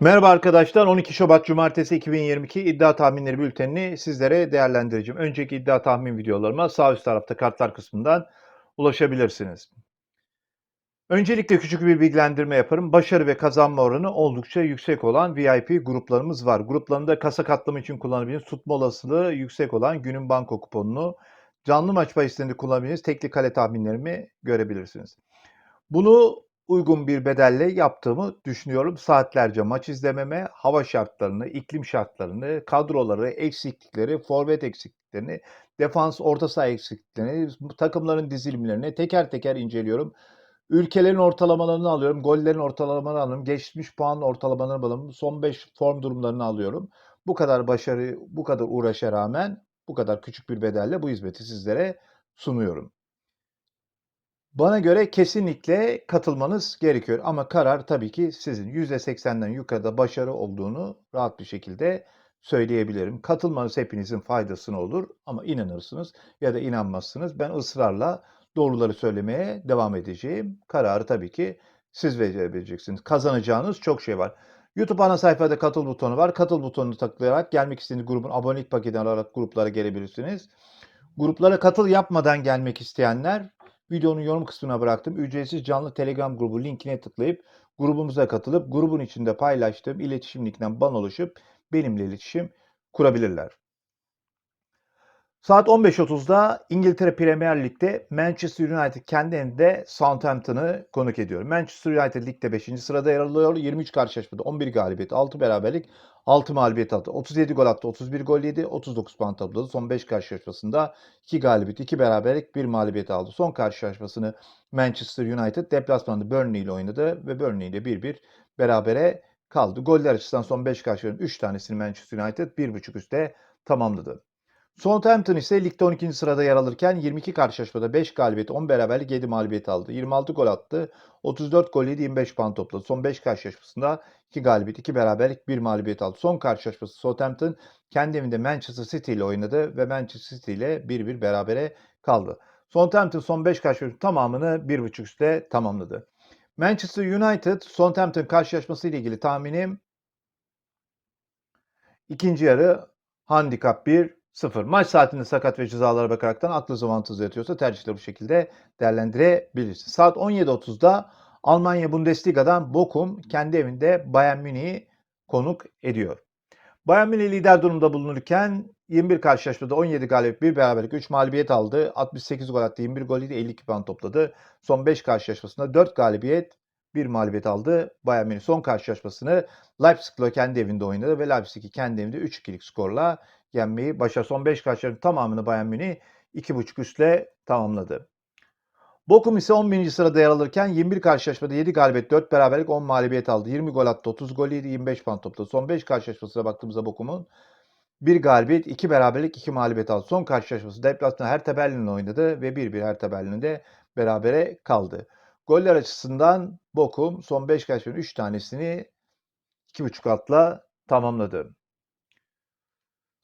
Merhaba arkadaşlar. 12 Şubat Cumartesi 2022 iddia tahminleri bültenini sizlere değerlendireceğim. Önceki iddia tahmin videolarıma sağ üst tarafta kartlar kısmından ulaşabilirsiniz. Öncelikle küçük bir bilgilendirme yaparım. Başarı ve kazanma oranı oldukça yüksek olan VIP gruplarımız var. Gruplarında kasa katlama için kullanabildiğiniz tutma olasılığı yüksek olan günün banko kuponunu canlı maç bahislerinde kullanabildiğiniz tekli kale tahminlerimi görebilirsiniz. Bunu uygun bir bedelle yaptığımı düşünüyorum. Saatlerce maç izlememe, hava şartlarını, iklim şartlarını, kadroları, eksiklikleri, forvet eksikliklerini, defans orta saha eksikliklerini, takımların dizilimlerini teker teker inceliyorum. Ülkelerin ortalamalarını alıyorum, gollerin ortalamalarını alıyorum, geçmiş puan ortalamalarını alıyorum, son 5 form durumlarını alıyorum. Bu kadar başarı, bu kadar uğraşa rağmen bu kadar küçük bir bedelle bu hizmeti sizlere sunuyorum. Bana göre kesinlikle katılmanız gerekiyor ama karar tabii ki sizin. %80'den yukarıda başarı olduğunu rahat bir şekilde söyleyebilirim. Katılmanız hepinizin faydasına olur ama inanırsınız ya da inanmazsınız. Ben ısrarla doğruları söylemeye devam edeceğim. Kararı tabii ki siz verebileceksiniz. Kazanacağınız çok şey var. YouTube ana sayfada katıl butonu var. Katıl butonunu tıklayarak gelmek istediğiniz grubun abonelik paketini alarak gruplara gelebilirsiniz. Gruplara katıl yapmadan gelmek isteyenler videonun yorum kısmına bıraktım. Ücretsiz canlı Telegram grubu linkine tıklayıp grubumuza katılıp grubun içinde paylaştığım iletişim linkinden ban oluşup benimle iletişim kurabilirler. Saat 15.30'da İngiltere Premier Lig'de Manchester United kendi evinde Southampton'ı konuk ediyor. Manchester United ligde 5. sırada yer alıyor. 23 karşılaşmada 11 galibiyet, 6 beraberlik, 6 mağlubiyet aldı. 37 gol attı, 31 gol yedi, 39 puan topladı. Son 5 karşılaşmasında 2 galibiyet, 2 beraberlik, 1 mağlubiyet aldı. Son karşılaşmasını Manchester United deplasmanda Burnley ile oynadı ve Burnley ile 1-1 berabere kaldı. Goller açısından son 5 karşılaşmanın 3 tanesini Manchester United 1.5 üstte tamamladı. Southampton ise ligde 12. sırada yer alırken 22 karşılaşmada 5 galibiyet, 10 beraberlik, 7 mağlubiyet aldı. 26 gol attı. 34 gol yedi, 25 puan topladı. Son 5 karşılaşmasında 2 galibiyet, 2 beraberlik, 1 mağlubiyet aldı. Son karşılaşması Southampton kendi evinde Manchester City ile oynadı ve Manchester City ile 1-1 berabere kaldı. Southampton son 5 karşılaşmanın tamamını 1.5 üstte tamamladı. Manchester United Southampton karşılaşması ile ilgili tahminim ikinci yarı handikap 1 0. Maç saatinde sakat ve cezalara bakaraktan aklı zamanınız yatıyorsa tercihleri bu şekilde değerlendirebilirsiniz. Saat 17.30'da Almanya Bundesliga'dan Bochum kendi evinde Bayern Münih'i konuk ediyor. Bayern Münih lider durumda bulunurken 21 karşılaşmada 17 galibiyet, 1 beraberlik, 3 mağlubiyet aldı. 68 gol attı, 21 gol yedi, 52 puan topladı. Son 5 karşılaşmasında 4 galibiyet, 1 mağlubiyet aldı. Bayern Münih son karşılaşmasını Leipzig'le kendi evinde oynadı ve Leipzig'i kendi evinde 3-2'lik skorla yenmeyi başa son 5 karşılaşmanın tamamını Bayern Münih 2.5 üstle tamamladı. Bochum ise 11. sırada yer alırken 21 karşılaşmada 7 galibiyet, 4 beraberlik, 10 mağlubiyet aldı. 20 gol attı, 30 gol yedi, 25 puan topladı. Son 5 karşılaşmasına baktığımızda Bochum'un 1 galibiyet, 2 beraberlik, 2 mağlubiyet aldı. Son karşılaşması deplasmanda Hertha Berlin'le oynadı ve 1-1 Hertha Berlin'de berabere kaldı. Goller açısından Bochum son 5 karşılaşmanın 3 tanesini 2.5 atla tamamladı.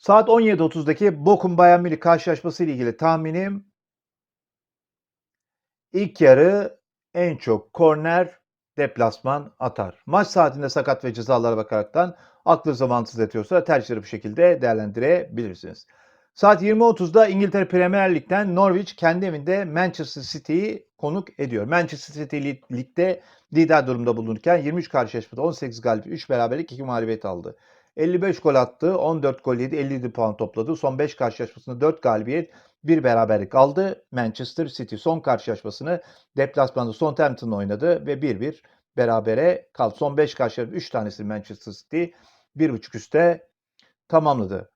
Saat 17.30'daki Bochum Bayern Münih karşılaşması ile ilgili tahminim ilk yarı en çok korner deplasman atar. Maç saatinde sakat ve cezalara bakaraktan aklı zamansız yatıyorsa tercihleri bu şekilde değerlendirebilirsiniz. Saat 20.30'da İngiltere Premier Lig'den Norwich kendi evinde Manchester City'yi konuk ediyor. Manchester City ligde lider durumda bulunurken 23 karşılaşmada 18 galibiyet, 3 beraberlik, 2 mağlubiyet aldı. 55 gol attı, 14 gol yedi, 57 puan topladı. Son 5 karşılaşmasında 4 galibiyet, 1 beraberlik aldı. Manchester City son karşılaşmasını deplasmanda Southampton'la oynadı ve 1-1 berabere kaldı. Son 5 karşılaşmada 3 tanesi Manchester City 1.5 üstte tamamladı.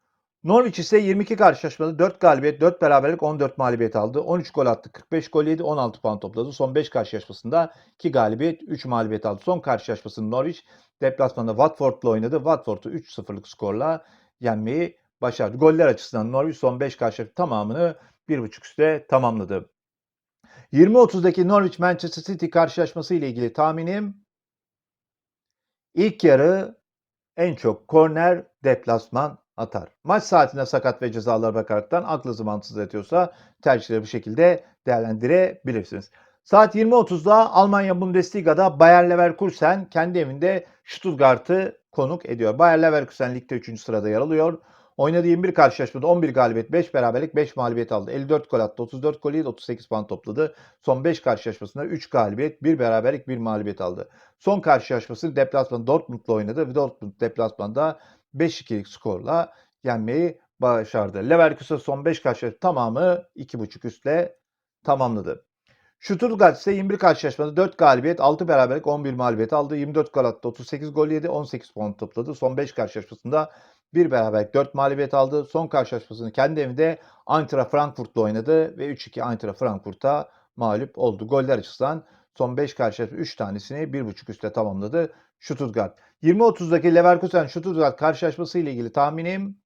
Norwich ise 22 karşılaşmada 4 galibiyet, 4 beraberlik, 14 mağlubiyet aldı. 13 gol attı, 45 gol yedi, 16 puan topladı. Son 5 karşılaşmasında 2 galibiyet, 3 mağlubiyet aldı. Son karşılaşmasında Norwich deplasmanda Watford'la oynadı. Watford'u 3-0'lık skorla yenmeyi başardı. Goller açısından Norwich son 5 karşılaşma tamamını 1.5 üstte tamamladı. 20-30'daki Norwich Manchester City karşılaşması ile ilgili tahminim ilk yarı en çok korner deplasman atar. Maç saatinde sakat ve cezalara bakaraktan aklı zamansız yatıyorsa tercihleri bu şekilde değerlendirebilirsiniz. Saat 20.30'da Almanya Bundesliga'da Bayer Leverkusen kendi evinde Stuttgart'ı konuk ediyor. Bayer Leverkusen ligde 3. sırada yer alıyor. Oynadığı 21 karşılaşmada 11 galibiyet, 5 beraberlik, 5 mağlubiyet aldı. 54 gol attı, 34 gol yedi, 38 puan topladı. Son 5 karşılaşmasında 3 galibiyet, 1 beraberlik, 1 mağlubiyet aldı. Son karşılaşmasını deplasman Dortmund'la oynadı ve Dortmund deplasmanda 5-2'lik skorla yenmeyi başardı. Leverkusen son 5 karşılaşma tamamı 2.5 üstle tamamladı. Stuttgart ise 21 karşılaşmada 4 galibiyet, 6 beraberlik, 11 mağlubiyet aldı. 24 gol attı, 38 gol yedi, 18 puan topladı. Son 5 karşılaşmasında 1 beraberlik, 4 mağlubiyet aldı. Son karşılaşmasını kendi evinde Eintracht Frankfurt'la oynadı ve 3-2 Eintracht Frankfurt'a mağlup oldu. Goller açısından son 5 karşılaşma 3 tanesini 1.5 üstte tamamladı Stuttgart. 20-30'daki Leverkusen Stuttgart karşılaşması ile ilgili tahminim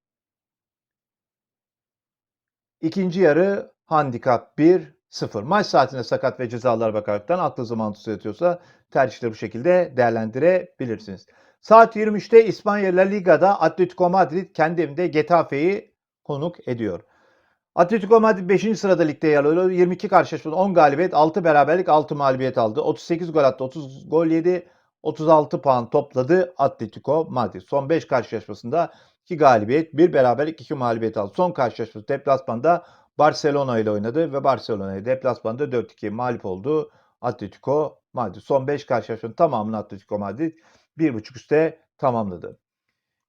ikinci yarı handikap 1-0. Maç saatine sakat ve cezalar bakaraktan aklınıza mantığı yatıyorsa tercihleri bu şekilde değerlendirebilirsiniz. Saat 23'te İspanya La Liga'da Atletico Madrid kendi evinde Getafe'yi konuk ediyor. Atletico Madrid 5. sırada ligde yer alıyor. 22 karşılaşmada 10 galibiyet, 6 beraberlik, 6 mağlubiyet aldı. 38 gol attı, 30 gol yedi, 36 puan topladı Atletico Madrid. Son 5 karşılaşmasında 2 galibiyet, 1 beraberlik, 2 mağlubiyet aldı. Son karşılaşması deplasmanda Barcelona ile oynadı ve Barcelona'ya deplasmanda 4-2 mağlup oldu Atletico Madrid. Son 5 karşılaşmanın tamamını Atletico Madrid 1.5 üste tamamladı.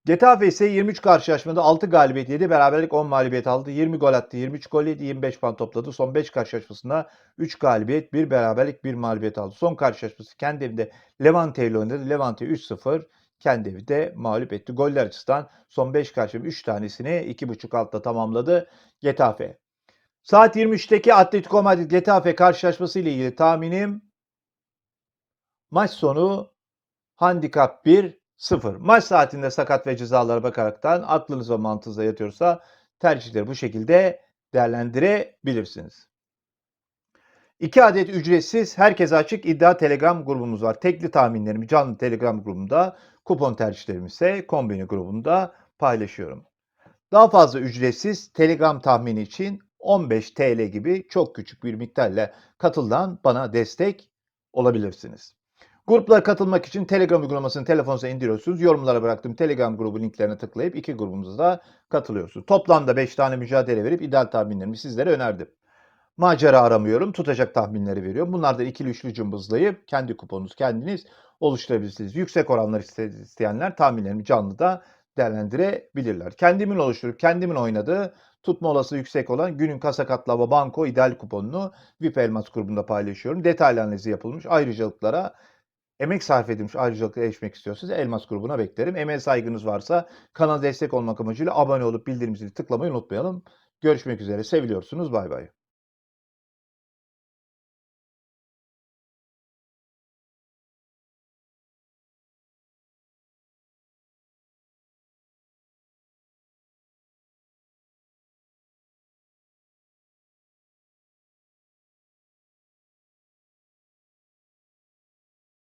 Getafe ise 23 karşılaşmada 6 galibiyet 7 beraberlik 10 mağlubiyet aldı. 20 gol attı, 23 gol yedi, 25 puan topladı. Son 5 karşılaşmasında 3 galibiyet, 1 beraberlik, 1 mağlubiyet aldı. Son karşılaşması kendi evinde Levante ile oynadı. Levante 3-0 kendi evinde mağlup etti. Goller açısından son 5 karşılaşma 3 tanesini 2.5 altta tamamladı Getafe. Saat 23'teki Atletico Madrid Getafe karşılaşması ile ilgili tahminim maç sonu handikap 1 0. Maç saatinde sakat ve cezalara bakaraktan aklınız ve mantığınıza yatıyorsa tercihleri bu şekilde değerlendirebilirsiniz. 2 adet ücretsiz herkese açık iddia Telegram grubumuz var. Tekli tahminlerimi canlı Telegram grubunda, kupon tercihlerimi ise kombine grubunda paylaşıyorum. Daha fazla ücretsiz Telegram tahmini için 15 TL gibi çok küçük bir miktarla katıldan bana destek olabilirsiniz. Gruplara katılmak için Telegram uygulamasını telefonunuza indiriyorsunuz. Yorumlara bıraktığım Telegram grubu linklerine tıklayıp iki grubumuza da katılıyorsunuz. Toplamda 5 tane mücadele verip ideal tahminlerimi sizlere önerdim. Macera aramıyorum, tutacak tahminleri veriyorum. Bunlardan ikili üçlü cımbızlayıp kendi kuponunuzu kendiniz oluşturabilirsiniz. Yüksek oranlar iste- isteyenler tahminlerimi canlıda değerlendirebilirler. Kendimin oluşturup kendimin oynadığı tutma olasılığı yüksek olan günün kasa katlama banko ideal kuponunu VIP Elmas grubunda paylaşıyorum. Detaylı analizi yapılmış ayrıcalıklara emek sarf edilmiş ayrıcalıklara erişmek istiyorsanız Elmas grubuna beklerim. Emeğe saygınız varsa kanala destek olmak amacıyla abone olup bildirim tıklamayı unutmayalım. Görüşmek üzere. Seviliyorsunuz. Bay bay.